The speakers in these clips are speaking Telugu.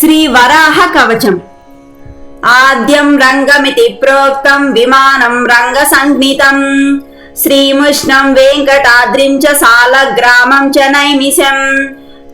శ్రీ వరాహ కవచం. ఆద్యం రంగమితి ప్రోక్తం విమానం రంగ సంజ్ఞితం శ్రీముష్ణం వెంకటాద్రిం చ సాలగ్రామం చ నైమిషం.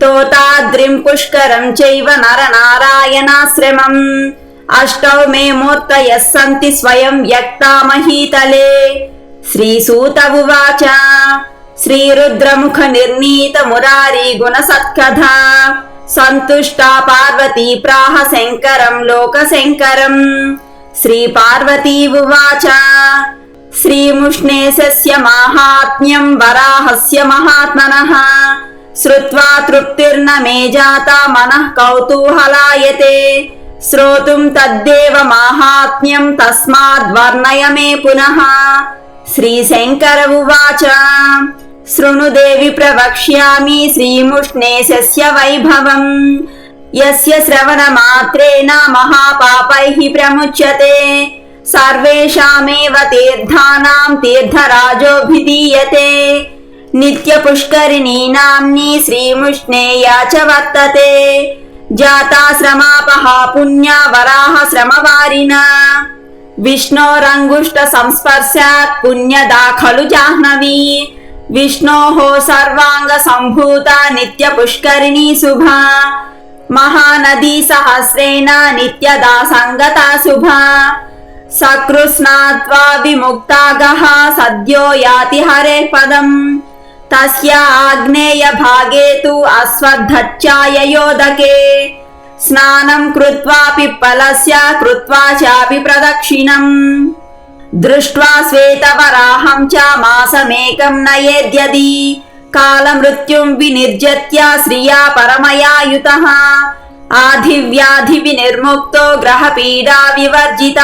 తోతాద్రిం పుష్కరం చైవ నరనారాయణాశ్రమం. అష్టౌ మే మూర్తయ సంతి స్వయం వ్యక్తా మహీతలే శ్రీసూత ఉవాచ శ్రీరుద్రముఖ నిర్ణీత మురారీ గుణ సత్కథా సంతుష్టా పార్వతీ ప్రాహ శంకరం లోక శంకరం శ్రీ పార్వతీ ఉవాచ. శ్రీముష్ణేశస్య మాహాత్మ్యం వరాహస్య మహాత్మనః. శ్రుత్వా తృప్తిర్న మే జాత మనః కౌతూహలాయతే. శ్రోతుం తద్దేవ మాహాత్మ్యం తస్మాద్వర్ణయ మే పునః. శ్రీశంకర ఉవాచ. శృణుదేవి ప్రవక్ష్యామి శ్రీముష్ణేశస్య వైభవం. యస్య శ్రవణమాత్రేణ మహాపాపైః ప్రముచ్యతే. సర్వేషామేవ తీర్థానాం తీర్థరాజోభిధీయతే. నిత్యపుష్కరిణీ నామ్ని శ్రీముష్ణేయా చ వర్తతే. జాతాశ్రమాపహా పుణ్య వరాహ శ్రమవారినా విష్ణోరంగుష్ట సంస్పర్శాత్ పుణ్యదా ఖలు జాహ్నవీ. విష్ణోః సర్వాంగ సంభూత నిత్య పుష్కరిణీ శుభా. మహానదీ సహస్రేణ నిత్యదా సంగతా శుభా సకృస్నాత్వా విముక్తాగః సద్యో యాతి హరే పదం. తస్య ఆగ్నేయ భాగే తు అశ్వద్ధచ్చాయయోదకే స్నానం కృత్వా పిప్పలస్య కృత్వా చాపి ప్రదక్షిణం. దృష్ట్వా శ్వేతవరాహం చ మాసమేకం నయేద్యది. కాలమృత్యుం వినిర్జత్య శ్రియా పరమయాయుత. ఆధివ్యాధి వినిర్ముక్తో గ్రహపీడా వివర్జిత.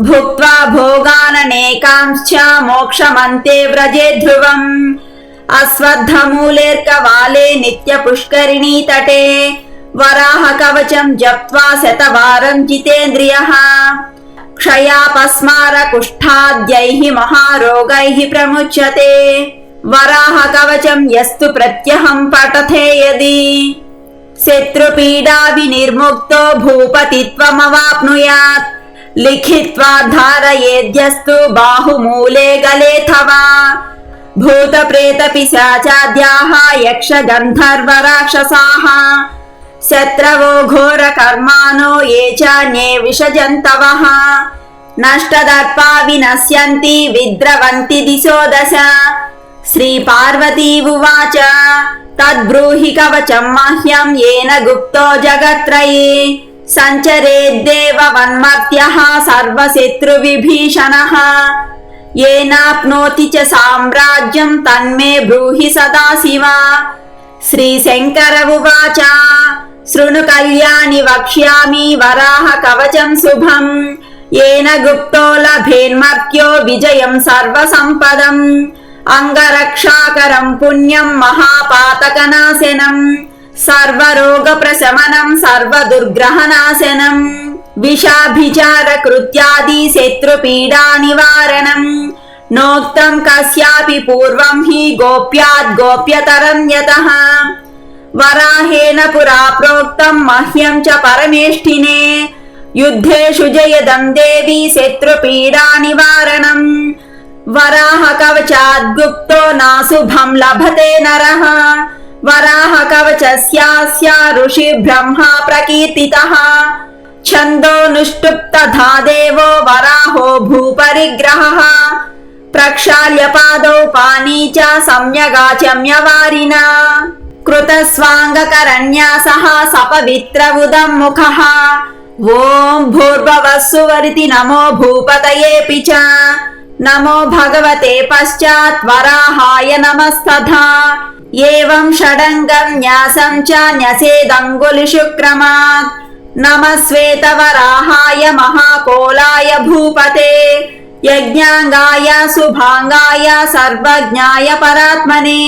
భుక్త్వా భోగాననేకాంశ్చ మోక్షమంతే వ్రజే ధ్రువం. అశ్వత్థమూలేర్కవాలే నిత్యపుష్కరిణీ తటే. వరాహ కవచం జప్త్వా శతవారం జితేంద్రియः. క్షయాపస్మార కుష్ఠాద్యైః మహారోగైః ప్రముచ్యతే. వరాహ కవచం యస్తు ప్రత్యహం పఠతే యది. శత్రుపీడా వినిర్ముక్తో భూపతిత్వమవాప్నుయాత్. లిఖిత్వా ధారయేద్యస్తు బాహుమూలే శత్రవో ఘోర కర్మాణో ఏ చాన్యే విషజంతవ. నష్టదర్పా వినశ్యంతి విద్రవంతి దిశో దశ. శ్రీ పార్వతీ ఉవాచ. తద్బ్రూహి కవచం మహ్యం ఏన గుప్తో జగత్రయే. సంచరేద్దేవ వన్మర్త్యః సర్వశత్రు విభీషణః ఏనాప్నోతి చ సామ్రాజ్యం తన్మే బ్రూహి సదాశివ. శ్రీశంకర ఉవాచ. శృణు కళ్యాణి వక్ష్యామి వరాహ కవచం శుభం. ఏన గుప్తో లభేన్మర్త్యో విజయం సర్వసంపదం. అంగరక్షాకరం పుణ్యం మహాపాతకనాశనం. సర్వరోగ ప్రశమనం సర్వదుర్గ్రహనాశనం. విషాభిచార కృత్యాది శత్రుపీడా నివారణం నోక్తం కస్యాపి పూర్వం హి గోప్యాద్ గోప్యతరం యతః. వరాహేన పురా ప్రోక్తం మహ్యం చ పరమేష్ఠినే. యుద్ధేషు జయదం దేవి శత్రుపీడా నివారణం. వరాహ కవచాద్గుప్తో నాశుభం లభతే నరః. వరాహ కవచస్యాస్య ఋషి బ్రహ్మ ప్రకీర్తితః. ఛందోనుష్టుప్తథా దేవో వరాహో భూపరిగ్రహः. ప్రక్షాళ్య పాదౌ పానీ చ సమ్యగాచమ్యవారినా కృతస్వాంగకరణ్యాసః సపవిత్రవుదం ముఖः ఓం భూర్భవస్సువరితి నమో భూపతయేపి చ నమో భగవతే పశ్చాత్ వరాహాయ నమస్తథా ఏవం షడంగం న్యాసం చ న్యసేదంగులిషుక్రమాత్ నమ శ్వేతవరాహాయ మహాకోలాయ భూపతే యజ్ఞాంగాయ శుభాంగాయ సర్వజ్ఞాయ పరాత్మనే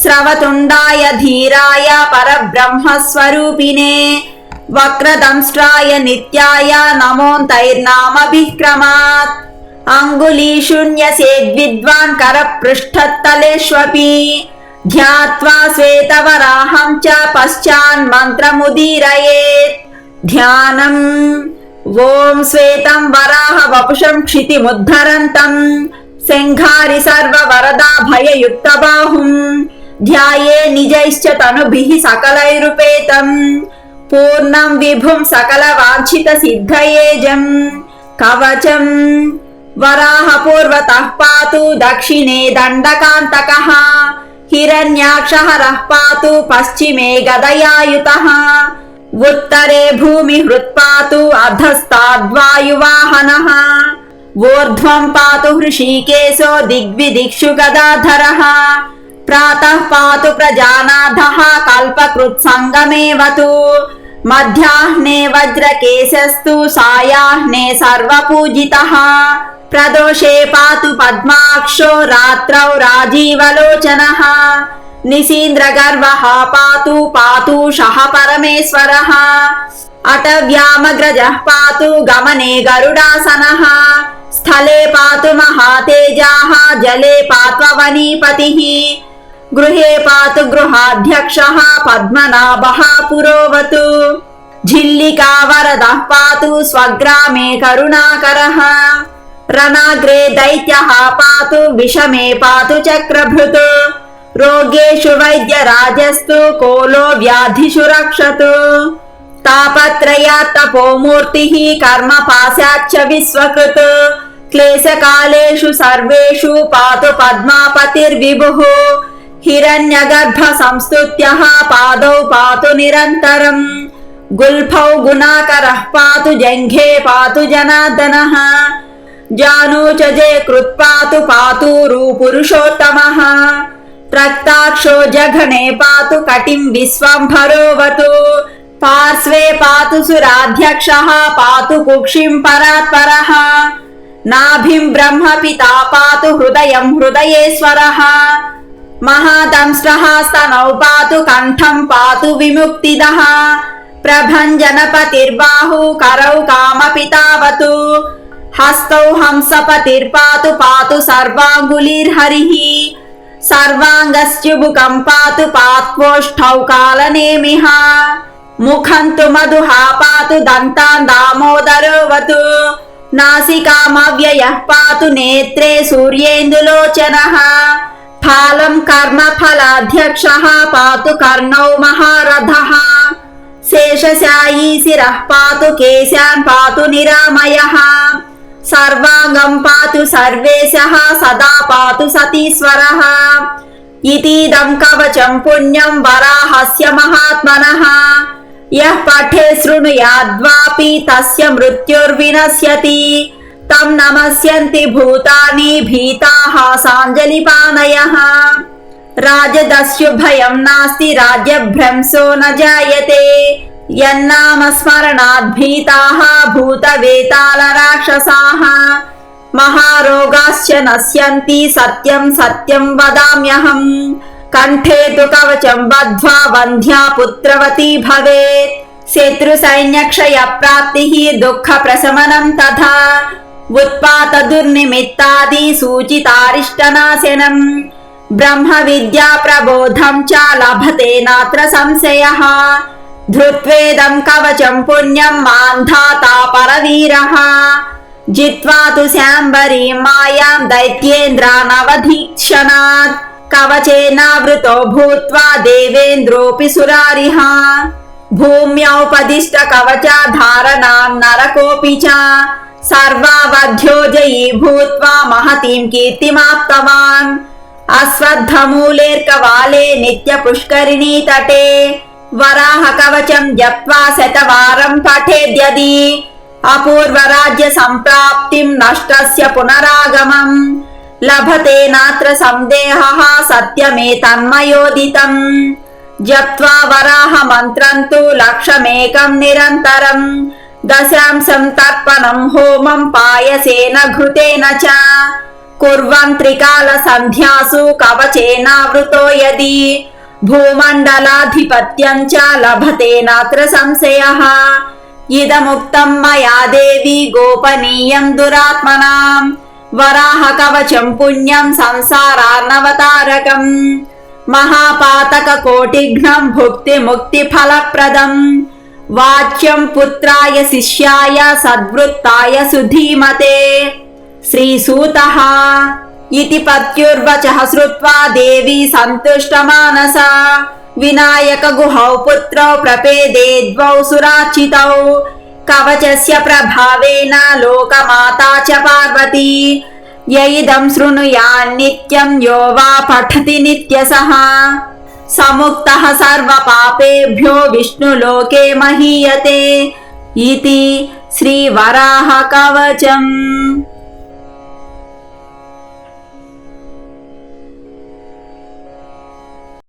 స్రవతుండాయ ధీరాయ పరబ్రహ్మస్వరూపిణే వక్రదంష్ట్రాయ నిత్యాయ నమోంతైర్నామభిక్రమాత్ అంగులీశూన్యసేద్విద్వాన్ కరపృష్ఠత్తలేష్వపి ధ్యాత్వా శ్వేతవరాహం చ పశ్చాన్ మంత్రముదీరయేత్ ధ్యానం ఓం శ్వేతం వరాహ వపుషం క్షితిముద్ధరంతం శంఘారి సర్వవరదా భయయుక్త బాహుం ధ్యాయే నిజైశ్చ తనుభిః సకలైరుపేతం పూర్ణం విభుం సకల వాంఛిత సిద్ధయేజం కవచం వరాహ పూర్వతః పాతు దక్షిణే దండకాంతకः హిరణ్యాక్షహరः పాతు పశ్చిమే గదయాయుతः ఉత్తరే భూమి హృత్పాతు అధస్తాద్వాయువాహనः ఊర్ధ్వం పాతు హృషీకేశో దిగ్విదిక్షు గదాధరः ప్రాతః పాతు ప్రజానాథः కల్పకృత్సంగమేవతు మధ్యాహ్నే వజ్రకేశస్తు సాయాహ్నే సర్వపూజితः ప్రదోషే పాతు పద్మాక్షో రాత్రౌ రాజీవలోచనः నిశీంద్రగర్వः పాతు పాతు పాతూషः పరమేశ్వరः అటవ్యామగ్రజः పాతు గమనే గరుడాసనः స్థలే పాతు మహాతేజాः జలే పాత్వవనీపతిः गृहे पातु गृहाध्यक्षः पद्मनाभः पुरोवतु। झिल्लिका वरदः पातु स्वग्रामे करुणाकरः। रणाग्रे दैत्यः पातु विषमे पातु चक्रभृत्। रोगेषु वैद्यराजस्तु कोलो व्याधिषु रक्षतु। तापत्रयात् तपो मूर्तिः कर्म पासाच्च विश्वकृत्। क्लेशकालेषु सर्वेषु पातु पद्मापतिर्विभुः। हिरण्यगर्भसंस्तुत्यः पादौ पातु निरन्तरम् गुल्फौ गुणाकरः पातु जङ्घे पातु जनार्दनः जानूचजे कृत्पातु पातूरु पुरुषोत्तमः रक्ताक्षो जघने पातु कटिं विश्वम्भरोवतु पार्श्वे पातु सुराध्यक्षः पातु कुक्षिं परात्परः नाभिं ब्रह्मपिता पातु हृदयं हृदयेश्वरः महादंष्ट्रः स्तनौ पातु कण्ठं पातु विमुक्तिदः ప్రభంజనపతిర్బాహు కరౌ కామపితావతు హస్తౌ హంసపతిర్పాతు పాతు సర్వాంగులిర్హరిః సర్వాంగశ్చుబుకం పాతు పాత్వోష్ఠౌ కాలనేమిః ముఖం తు మధుహా పాతు దంతాన్ దామోదరోవతు నాసికామవ్యయః పాతు నేత్రే సూర్యేందులోచనः ఫాలం కర్మ ఫలాధ్యక్ష పాతు కర్ణౌ మహారథ. శేషశాయీ శిర పాతు కేశాన్ పాతు నిరామయ. సర్వాంగం పాతు సర్వేశ సదా పాతు సతీశ్వర. ఇతీదం కవచం పుణ్యం వరాహస్య మహాత్మన. యః పఠే శృణుయాద్వాపి తస్య మృత్యుర్వినశ్యతి. తం నమస్యంతి భూతాని భీతాः సాంజలిపానయः రాజదస్యుభయం నాస్తి రాజ్యభ్రంశో న జాయతే యన్నామస్మరణాద్ భీతాः భూతవేతాల రాక్షసాः మహారోగాశ్చ నశ్యంతి సత్యం సత్యం వదామ్యహం కంఠే తు కవచం బద్ధ్వా వంధ్యా పుత్రవతి భవేత్ శత్రు సైన్యక్షయ ప్రాప్తి దుఃఖ ప్రశమనం తథా ఉత్పాత దుర్నిమిత్తాది సూచితారిష్టనాశనం. బ్రహ్మ విద్యా ప్రబోధం చ లభతే నాత్ర సంశయ. ధృత్వేదం కవచం పుణ్యం మాంధాతా పరవీర జిత్వా తు శాంబరీ మాయాం దైత్యేంద్రానవధీక్షణాత్. కవచేనావృతో భూత్వా దేవేంద్రోపి సురారిహ భూమ్యౌపదిష్ట కవచ ధారణాం నరకోపి చ. సర్వావధ్యోజయీ భూత్వా మహతీం కీర్తిమాప్తవాన్. అశ్వత్థమూలేర్కవాలే నిత్య పుష్కరిణీ తటే. వరాహ కవచం జప్వా శతవారం పఠేద్యది అపూర్వరాజ్య సంప్రాప్తిం నష్టస్య పునరాగమం. లభతే నాత్ర సందేహ సత్యమే తన్మయోదితం. జప్వా వరాహ మంత్రం తు లక్షమేకం నిరంతరం. దశాంశం తర్పణం హోమం పాయసేన ఘృతేన చ. కుర్వన్ త్రికాల సంధ్యాసు కవచేనావృతో యది. భూమండలాధిపత్యం చ లభతే నాత్ర సంశయः. ఇదముక్తం మయా దేవి గోపనీయం దురాత్మనాం. వరాహ కవచం పుణ్యం సంసారార్ణవతారకం. వాచ్యం పుత్రాయ శిష్యాయ సద్వృత్తాయ సుధీమతే. శ్రీసూత. ఇది పత్యుర్వచ శ్రుత్వా దేవి సంతుష్టమానస. వినాయక గుహౌ పుత్రౌ ప్రపేదే ద్వౌ సురాచితౌ కవచస్య ప్రభావేన లోకమాతా చ పార్వతీ. యయిదం శృణుయాన్నిత్యం యో వా పఠతి నిత్యసః సముక్తః సర్వపాపేభ్యో విష్ణులోకే మహీయతే. ఇతి శ్రీవరాహ కవచం.